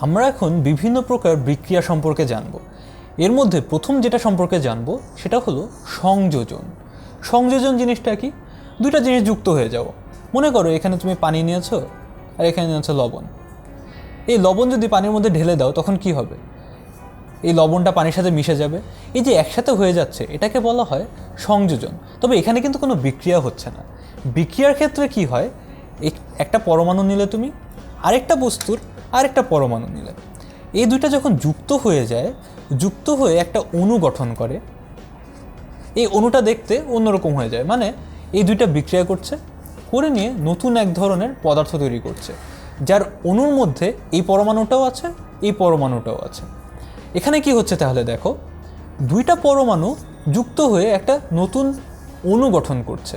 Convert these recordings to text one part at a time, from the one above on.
আমরা এখন বিভিন্ন প্রকার বিক্রিয়া সম্পর্কে জানব। এর মধ্যে প্রথম যেটা সম্পর্কে জানব, সেটা হলো সংযোজন। সংযোজন জিনিসটা কি? দুইটা জিনিস যুক্ত হয়ে যাও। মনে করো এখানে তুমি পানি নিয়েছো আর এখানে নিয়েছো লবণ। এই লবণ যদি পানির মধ্যে ঢেলে দাও, তখন কি হবে? এই লবণটা পানির সাথে মিশে যাবে। এই যে একসাথে হয়ে যাচ্ছে, এটাকে বলা হয় সংযোজন। তবে এখানে কিন্তু কোনো বিক্রিয়া হচ্ছে না। বিক্রিয়ার ক্ষেত্রে কি হয়? এক- একটা পরমাণু নিলে তুমি, আরেকটা বস্তুর আরেকটা পরমাণু নিলে এই দুইটা যখন যুক্ত হয়ে যায়, যুক্ত হয়ে একটা অণু গঠন করে, এই অণুটা দেখতে অন্যরকম হয়ে যায়। মানে এই দুইটা বিক্রিয়া করছে, করে নিয়ে নতুন এক ধরনের পদার্থ তৈরি করছে, যার অণুর মধ্যে এই পরমাণুটাও আছে, এই পরমাণুটাও আছে। এখানে কি হচ্ছে তাহলে দেখো, দুইটা পরমাণু যুক্ত হয়ে একটা নতুন অণু গঠন করছে।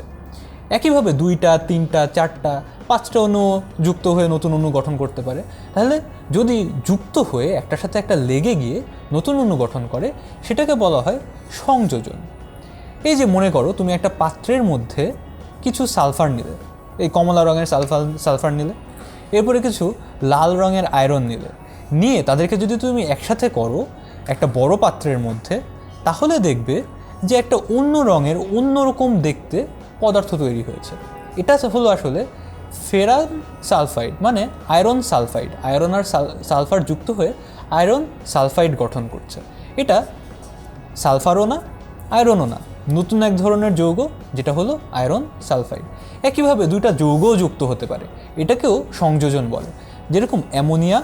একইভাবে দুইটা, তিনটা, চারটা পাঁচটা অণু যুক্ত হয়ে নতুন অণু গঠন করতে পারে। তাহলে যদি যুক্ত হয়ে একটার সাথে একটা লেগে গিয়ে নতুন অণু গঠন করে, সেটাকে বলা হয় সংযোজন। এই যে মনে করো, তুমি একটা পাত্রের মধ্যে কিছু সালফার নিলে, এই কমলা রঙের সালফার সালফার নিলে, এরপরে কিছু লাল রঙের আয়রন নিলে, নিয়ে তাদেরকে যদি তুমি একসাথে করো একটা বড় পাত্রের মধ্যে, তাহলে দেখবে যে একটা অন্য রঙের অন্যরকম দেখতে পদার্থ তৈরি হয়েছে। এটা হলো আসলে ফেরান সালফাইড মানে আয়রন সালফাইড। আয়রন আর সাল- সালফার যুক্ত হয়ে আয়রন সালফাইড গঠন করছে। এটা সালফারও না, আয়রনও না। নতুন এক ধরনের যৌগ, যেটা হলো আয়রন সালফাইড। একইভাবে দুইটা যৌগও যুক্ত হতে পারে। এটাকেও সংযোজন বলে। যেরকম অ্যামোনিয়া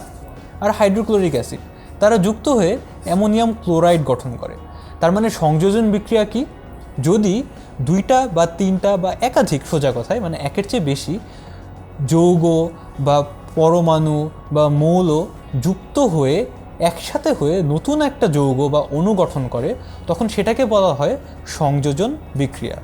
আর হাইড্রোক্লোরিক অ্যাসিড। তারা যুক্ত হয়ে অ্যামোনিয়াম ক্লোরাইড গঠন করে। তার মানে সংযোজন বিক্রিয়া কি? যদি দুইটা বা তিনটা বা একাধিক সোজা কথায় মানে একের চেয়ে বেশি যৌগ বা পরমাণু বা মৌল যুক্ত হয়ে একসাথে হয়ে নতুন একটা যৌগ বা অণু গঠন করে, তখন সেটাকে বলা হয় সংযোজন বিক্রিয়া।